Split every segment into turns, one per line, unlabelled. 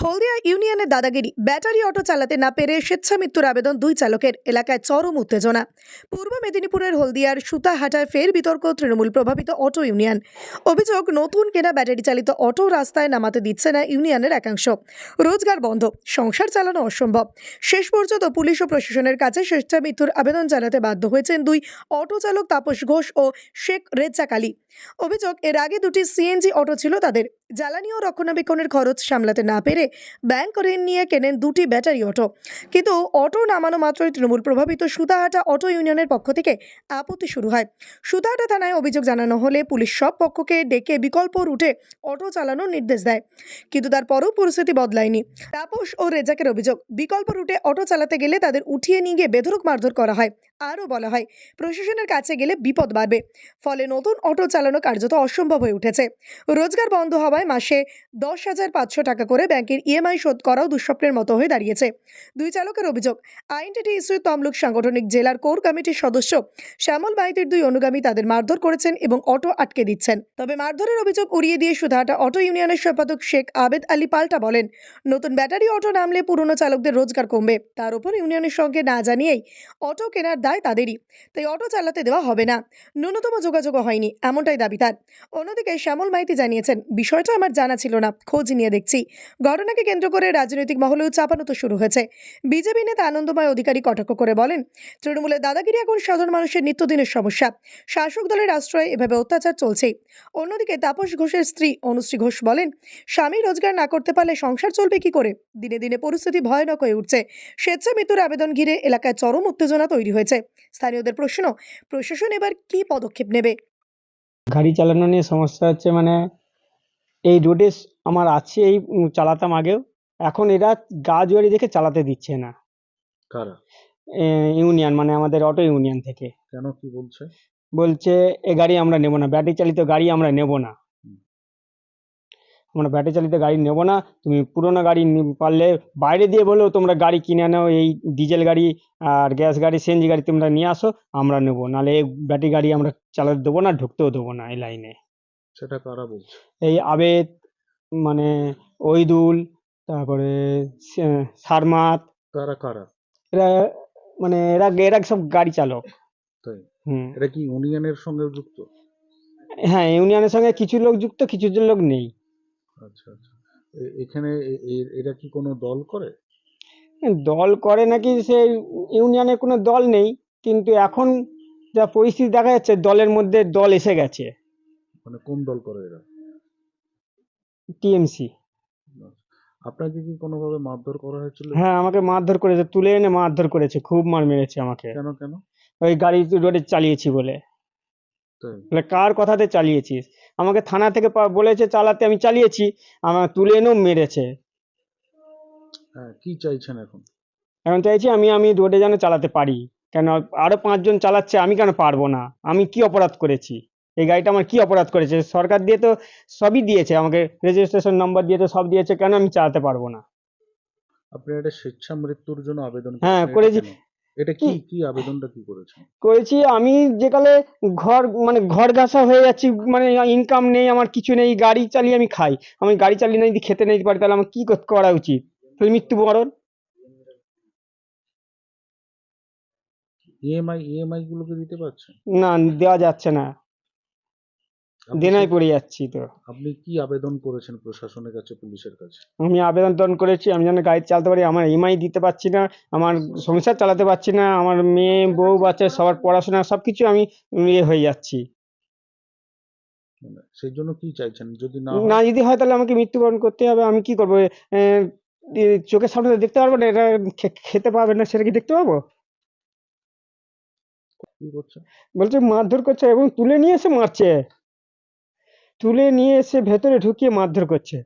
হলদিয়া ইউনিয়নের দাদাগিরি battery auto চালাতে না পেরে স্বেচ্ছা মৃত্যুর আবেদন দুই চালকের এলাকায় চরম উত্তেজনা। পূর্ব মেদিনীপুরের হলদিয়ার সুতাহাটায় ফের বিতর্ক, তৃণমূল প্রভাবিত অটো ইউনিয়ন। অভিযোগ, নতুন কেনা ব্যাটারি চালিত অটো রাস্তায় নামাতে দিচ্ছে না ইউনিয়নের একাংশ। রোজগার বন্ধ, সংসার চালানো অসম্ভব। শেষ পর্যন্ত পুলিশ ও প্রশাসনের কাছে স্বেচ্ছা মৃত্যুর আবেদন জানাতে বাধ্য হয়েছেন দুই অটো চালক তাপস ঘোষ ও শেখ রেজ্জাক আলী। অভিযোগ, এর আগে দুটি সিএনজি অটো ছিল তাদের। জ্বালানি ও রক্ষণাবেক্ষণের খরচ সামলাতে না পেরে ব্যাংক ঋণ নিয়ে কেনেন দুটি ব্যাটারি অটো। কিন্তু অটো নামানো মাত্রই তৃণমূল প্রভাবিত সুতাহাটা অটো ইউনিয়নের পক্ষ থেকে আপত্তি শুরু হয়। সুতাহাটা থানায় অভিযোগ জানানো হলে পুলিশ সব পক্ষকে ডেকে বিকল্প রুটে অটো চালানোর নির্দেশ দেয়। কিন্তু তারপরও পরিস্থিতি বদলায়নি। তাপস ও রেজাকের অভিযোগ, বিকল্প রুটে অটো চালাতে গেলে তাদের উঠিয়ে নিয়ে গিয়ে বেধরক মারধর করা হয়। আরও বলা হয়, প্রশাসনের কাছে গেলে বিপদ বাড়বে। ফলে নতুন অটো চালানো কার্যত অসম্ভব হয়ে উঠেছে। রোজগার বন্ধ হওয়ায় মাসে দশ হাজার পাঁচশো টাকা করে ব্যাংকের ইএমআই শোধ করাও দুঃস্বপ্নের মতো হয়ে দাঁড়িয়েছে। দুই চালকের অভিযোগ আইনটিটি ইস্যুর তমলুক সাংগঠনিক জেলার কোর কমিটির সদস্য শ্যামল মাইতির দুই অনুগামী তাদের মারধর করেছেন এবং অটো আটকে দিচ্ছেন। তবে মারধরের অভিযোগ উড়িয়ে দিয়ে সুধাটা অটো ইউনিয়নের সম্পাদক শেখ আবেদ আলী পাল্টা বলেন, নতুন ব্যাটারি অটো নামলে পুরনো চালকদের রোজগার কমবে। তার উপর ইউনিয়নের সঙ্গে না জানিয়েই অটো কেনার দায় তাদেরই। তাই অটো চালাতে দেওয়া হবে না। ন্যূনতম যোগাযোগও হয়নি, এমনটাই দাবি তার। অন্যদিকে শ্যামল মাইতি জানিয়েছেন, বিষয়টা আমার জানা ছিল না, খোঁজ নিয়ে দেখছি। ঘটনাকে কেন্দ্র করে রাজনৈতিক মহলেও চাপানো তো শুরু হয়েছে। বিজেপি নেতা আনন্দময় অধিকারী কটাক্ষ করে বলেন, তৃণমূলের দাদাগিরি এখন সাধারণ মানুষের নিত্যদিনের সমস্যা। শাসক দলের আশ্রয়ে এভাবে অত্যাচার চলছে অন্যদিকে তাপস ঘোষের স্ত্রী অনুশ্রী ঘোষ বলেন, স্বামী রোজগার না করতে পারলে সংসার চলবে কি করে? দিনে দিনে পরিস্থিতি ভয়ানক হয়ে উঠছে। স্বেচ্ছা মৃত্যুর আবেদন ঘিরে এলাকায় চরম উত্তেজনা তৈরি হয়েছে। স্থানীয়দের প্রশ্ন প্রশাসন এবার কী পদক্ষেপ নেবে?
গাড়ি চালানো নিয়ে সমস্যা হচ্ছে মানে এই রোডে আমার আছে এই চালাতাম আগেও এখন এরা গা জোয়ারি দেখে চালাতে দিচ্ছে না।
কারা?
ইউনিয়ন মানে আমাদের অটো ইউনিয়ন থেকে।
কেন কি বলছে?
বলছে এ গাড়ি আমরা নেব না ব্যাটারি চালিত গাড়ি আমরা নেব না। আমরা ব্যাটারি চালিত গাড়ি নেব না। তুমি পুরোনো গাড়ি পারলে বাইরে দিয়ে বলেও তোমরা গাড়ি কিনে নাও এই ডিজেল গাড়ি আর গ্যাস গাড়ি সিএনজি গাড়ি তোমরা নিয়ে আসো আমরা নেব। নাহলে এই ব্যাটারি গাড়ি আমরা চালাতে দেবো না ঢুকতেও দেবো না এই লাইনে
সেটা কারা বলছে?
এই আবেদ মানে ওইদুল তারপরে সারমাত।
তারা কারা?
এরা মানে এরা এরা সব গাড়ি চালক।
তাই? এটা কি ইউনিয়নের সঙ্গে যুক্ত?
হ্যাঁ ইউনিয়নের সঙ্গে কিছু লোক যুক্ত কিছু লোক নেই।
আচ্ছা আচ্ছা। এখানে এরা কি কোনো দল করে?
দল করে নাকি সে ইউনিয়নের কোনো দল নেই কিন্তু এখন যা পরিস্থিতি দেখা যাচ্ছে দলের মধ্যে দল এসে গেছে।
মানে কোন দল করে এরা?
টিএমসি।
আপনাকে কি কোনোভাবে মারধর করা হয়েছিল?
হ্যাঁ আমাকে মারধর করেছে তুলে এনে মারধর করেছে খুব মার মেরেছে আমাকে।
কেন কেন?
ওই গাড়ি রোডে চালিয়েছি বলে কার কথাতে চালিয়েছিস? আমাকে থানা থেকে বলেছে চালাতে আমি চালিয়েছি। আমার তুলে এনেও মেরেছে।
হ্যাঁ কি চাইছেন এখন?
এখন চাইছি আমি আমি রোডে যেন চালাতে পারি। কেন আরও পাঁচজন চালাচ্ছে আমি কেন পারব না? আমি কি অপরাধ করেছি? এই গাড়িটা আমার কি অপরাধ করেছে? সরকার দিয়ে তো সবই দিয়েছে আমাকে রেজিস্ট্রেশন নাম্বার দিয়ে তো সব দিয়েছে কেন আমি চালাতে পারব না?
আপনি এটা স্বেচ্ছা মৃত্যুর জন্য আবেদন
হ্যাঁ, করেছি।
এটা কি কি আবেদনটা কি করেছেন
করেছি আমি যেকালে ঘর মানে ঘর ঘাসা হয়ে যাচ্ছি মানে ইনকাম নেই আমার কিছু নেই গাড়ি চালিয়ে আমি খাই। আমি গাড়ি চালিয়ে না যদি খেতে নিতে পারি তাহলে আমার কি করা উচিত? তাহলে মৃত্যুবরণ।
ইএমআই ইএমআই গুলোকে দিতে পারছেন
না দেওয়া যাচ্ছে না। দেনায় পড়ে যাচ্ছি তো।
আপনি কি আবেদন করেছেন প্রশাসনের কাছে পুলিশের কাছে?
আমি আবেদন টন করেছি আমি যেন গাড়ি চালাতে পারি আমার ইএমআই দিতে পারছি না আমার সংসার চালাতে পারছি না আমার মেয়ে বউ বাচ্চা সবার পড়াশোনা সব কিছু আমি ইয়ে হয়ে যাচ্ছি।
মানে সেই জন্য কি চাইছেন? যদি না
না যদি হয় তাহলে আমাকে মৃত্যুবরণ করতে হবে আমি কি করব? চোখের সামনে দেখতে পারব না এটা খেতে পারবে না সেটা কি দেখতে পাবো? বলছে মারধর করছে এবং তুলে নিয়ে এসে মারছে। তুলে নিয়ে এসে ভেতরে ঢুকিয়ে মারধর করছে।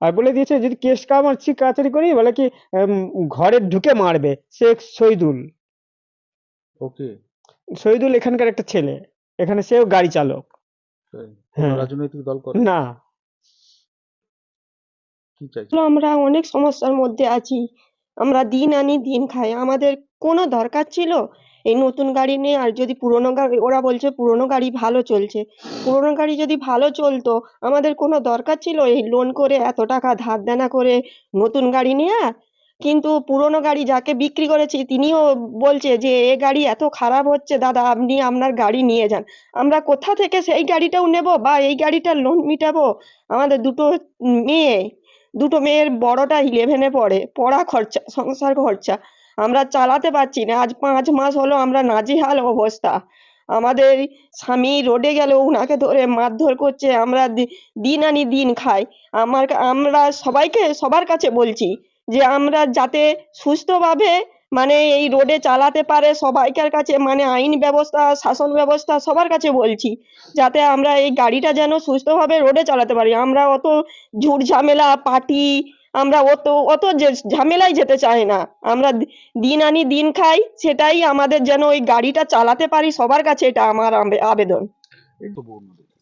আর বলে দিয়েছে যদি কেস কামাচ্ছি কাচারি করি বলে কি ঘরে ঢুকে মারবে শেখ শহীদুল।
ওকে।
শহীদুল এখানকার একটা ছেলে এখানে সেও গাড়ি চালক। হ্যাঁ।
রাজনৈতিক দল করে?
না।
আমরা অনেক সমস্যার মধ্যে আছি। আমরা দিন আনি দিন খাই। আমাদের কোনো দরকার ছিল? এই নতুন গাড়ি নিয়ে, আর যদি পুরোনো গাড়ি, ওরা বলছে পুরোনো গাড়ি ভালো চলছে। পুরোনো গাড়ি যদি ভালো চলতো, আমাদের কোনো দরকার ছিল এই লোন করে এত টাকা ধার দেনা করে নতুন গাড়ি নেওয়ার কিন্তু পুরোনো গাড়ি যাকে বিক্রি করেছি, তিনিও বলছে যে, এ গাড়ি এত খারাপ হচ্ছে, দাদা, আপনি আপনার গাড়ি নিয়ে যান। আমরা কোথা থেকে সেই গাড়িটাও নেব বা এই গাড়িটার লোন মিটাবো? আমাদের দুটো মেয়ে, দুটো মেয়ের বড়টা ইলেভেনে পড়ে, পড়া খরচা, সংসার খরচা। আমরা চালাতে পারছি না। আজ পাঁচ মাস হলো আমরা নাজিহাল অবস্থা। আমাদের স্বামী রোডে গেলে ওনাকে ধরে মারধর করছে, আমরা দিন আনি দিন খাই। আমার আমরা সবাইকে, সবার কাছে বলছি যে আমরা যাতে সুস্থভাবে মানে এই রোডে চালাতে পারে সবাইকার কাছে মানে আইন ব্যবস্থা শাসন ব্যবস্থা সবার কাছে বলছি যাতে আমরা এই গাড়িটা যেন সুস্থভাবে রোডে চালাতে পারি। আমরা অত ঝুট ঝামেলা পার্টি আমরা অত অত যে ঝামেলায় যেতে চাই না। আমরা দিন আনি দিন খাই সেটাই আমাদের যেন ওই গাড়িটা চালাতে পারি সবার কাছে এটা আমার আবেদন।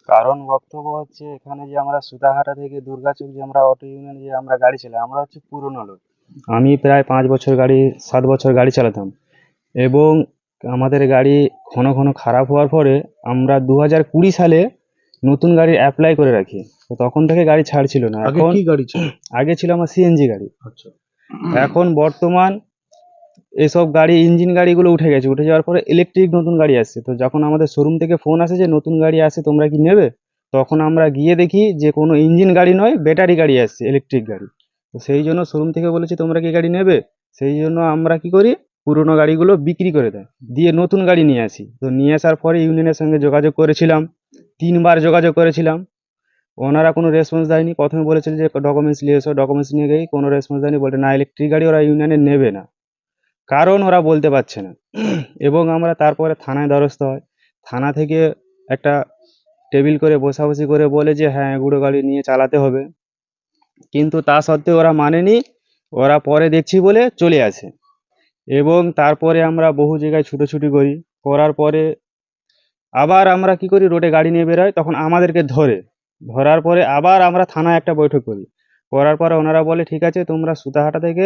কারণ বক্তব্য হচ্ছে এখানে যে আমরা সুতাহাটা থেকে দুর্গাচক যে আমরা অটো ইউনিয়ন যে আমরা গাড়ি চালাই আমরা হচ্ছে পুরনো লোক। আমি প্রায় পাঁচ বছর গাড়ি সাত বছর গাড়ি চালাতাম। এবং আমাদের গাড়ি ঘন ঘন খারাপ হওয়ার পরে আমরা দু হাজার কুড়ি সালে নতুন গাড়ি অ্যাপ্লাই করে রাখি। তো তখন থেকে গাড়ি ছাড়ছিল না। এখন
কি গাড়ি ছিল?
আগে ছিল আমার সিএনজি গাড়ি।
আচ্ছা।
এখন বর্তমান এসব গাড়ি ইঞ্জিন গাড়িগুলো উঠে গেছে। উঠে যাওয়ার পরে ইলেকট্রিক নতুন গাড়ি আসছে। তো যখন আমাদের শোরুম থেকে ফোন আসে যে নতুন গাড়ি আসে তোমরা কি নেবে? তখন আমরা গিয়ে দেখি যে কোনো ইঞ্জিন গাড়ি নয় ব্যাটারি গাড়ি আসছে ইলেকট্রিক গাড়ি। তো সেই জন্য শোরুম থেকে বলেছি, তোমরা কি গাড়ি নেবে? সেই জন্য আমরা কি করি, পুরোনো গাড়িগুলো বিক্রি করে দেয়। দিয়ে নতুন গাড়ি নিয়ে আসি। তো নিয়ে আসার পরে ইউনিয়নের সঙ্গে যোগাযোগ করেছিলাম। তিনবার যোগাযোগ করেছিলাম। ওনারা কোনো রেসপন্স দেয়নি। প্রথমে বলেছিল যে ডকুমেন্টস নিয়ে এসো ডকুমেন্টস নিয়ে গিয়ে কোনো রেসপন্স দেয়নি। বলতে না ইলেকট্রিক গাড়ি ওরা ইউনিয়নে নেবে না। কারণ ওরা বলতে পারছে না। এবং আমরা তারপরে থানায় দ্বারস্থ হয় থানা থেকে একটা টেবিল করে, বসাবসি করে বলে যে হ্যাঁ এগুলো গাড়ি নিয়ে চালাতে হবে। কিন্তু তা সত্ত্বেও ওরা মানেনি। ওরা পরে দেখছি বলে চলে আসে। এবং তারপরে আমরা বহু জায়গায় ছুটোছুটি করি। করার পরে আবার আমরা কি করি, রোডে গাড়ি নিয়ে বেরোয়, তখন আমাদেরকে ধরে। ধরার পরে আবার আমরা থানায় একটা বৈঠক করি। করার পরে ওনারা বলে, ঠিক আছে, তোমরা সুতাহাটা থেকে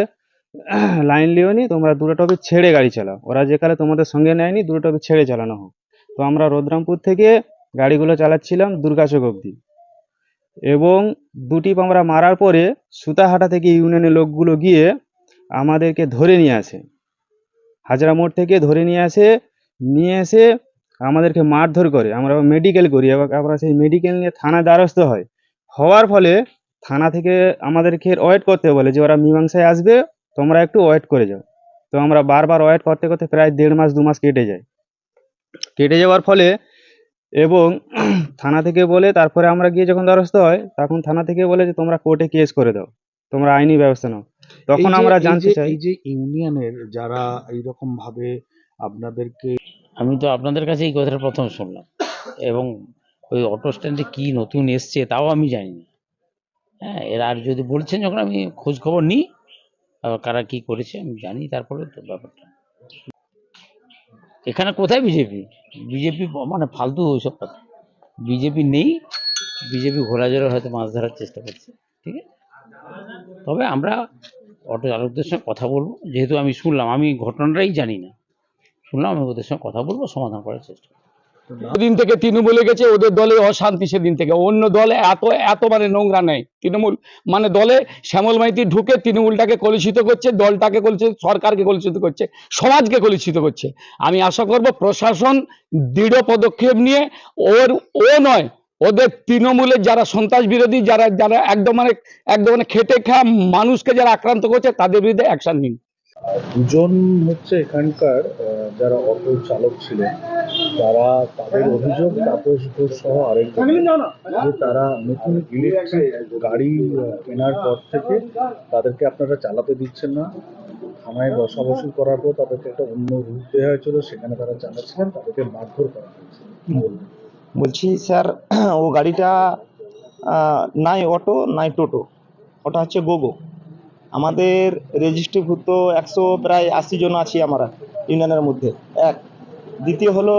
লাইন লিওনি তোমরা দুটো টপে ছেড়ে গাড়ি চালাও। ওরা যেখানে তোমাদের সঙ্গে নেয়নি, দুটো টপে ছেড়ে চালানো হোক। তো আমরা রোদ্রামপুর থেকে গাড়িগুলো চালাচ্ছিলাম দুর্গাচক অবধি। এবং দুটি আমরা মারার পরে সুতাহাটা থেকে ইউনিয়নের লোকগুলো গিয়ে আমাদেরকে ধরে নিয়ে আসে। হাজরা মোড় থেকে ধরে নিয়ে আসে, নিয়ে এসে আমাদেরকে মারধর করে। আমরা মেডিকেল করি এবং আমরা সেই মেডিকেল নিয়ে থানা দ্বারস্থ হয়। হওয়ার ফলে থানা থেকে আমাদেরকে ওয়েট করতে বলে যে ওরা মীমাংসায় আসবে, তোমরা একটু ওয়েট করে যাও। তো আমরা বারবার ওয়েট করতে করতে প্রায় দেড় মাস, দু মাস কেটে যায়। কেটে যাওয়ার ফলে এবং থানা থেকে বলে তারপরে আমরা গিয়ে যখন দ্বারস্থ হয় তখন থানা থেকে বলে যে তোমরা কোর্টে কেস করে দাও। তোমরা আইনি ব্যবস্থা নাও। তখন আমরা জানতে চাই
এই যে ইউনিয়নের যারা এইরকম ভাবে আপনাদেরকে
আমি তো আপনাদের কাছে এই কথাটা প্রথম শুনলাম। এবং ওই অটো স্ট্যান্ডে কি নতুন এসছে তাও আমি জানি না হ্যাঁ এরা আর যদি বলছেন যখন আমি খোঁজ খবর নিই কারা কি করেছে আমি জানি তারপরে তো ব্যাপারটা। এখানে কোথায় বিজেপি? বিজেপি মানে ফালতু ওইসব কথা। বিজেপি নেই, বিজেপি ঘোরাজোরে হয়তো মাছ ধরার চেষ্টা করছে, ঠিক আছে? তবে আমরা অটো চালকদের সঙ্গে কথা বলব। যেহেতু আমি শুনলাম, আমি ঘটনাটাই জানি না। শুনলাম আমি ওদের সঙ্গে কথা বলব, সমাধান করার চেষ্টা।
দিন থেকে তৃণমূলে গেছে ওদের দলে অশান্তি সেদিন থেকে। অন্য দলে এত এত মানে নোংরা নেই। তৃণমূল মানে দলে শ্যামল মাইতি ঢুকে তৃণমূলটাকে কলুষিত করছে দলটাকে কলুষিত সরকারকে কলুষিত করছে সমাজকে কলুষিত করছে। আমি আশা করব প্রশাসন দৃঢ় পদক্ষেপ নিয়ে ওর ও নয় ওদের তৃণমূলের যারা সন্ত্রাস বিরোধী যারা যারা একদম মানে একদম মানে খেটে খাওয়া মানুষকে যারা আক্রান্ত করছে তাদের বিরুদ্ধে অ্যাকশন নিন।
দুজন হচ্ছে এখানকার যারা অটো চালক ছিলেন। তারা তাদের অভিযোগ তাপস ঘোষ সহ আরেকজন যে তারা নতুন ইলেকট্রিক গাড়ি কেনার পর থেকে তাদেরকে আপনারা চালাতে দিচ্ছেন না। থানায় বসাবসি করার পর তাদেরকে একটা অন্য রুট দেওয়া হয়েছিল সেখানে তারা চালাচ্ছিলেন তাদেরকে মারধর করা হয়েছে।
বলছি স্যার ও গাড়িটা নাই অটো নাই টোটো। ওটা হচ্ছে গোগো। আমাদের রেজিস্ট্রিভূত একশো প্রায় আশি জন আছি আমরা ইউনিয়নের মধ্যে। এক দ্বিতীয় হলো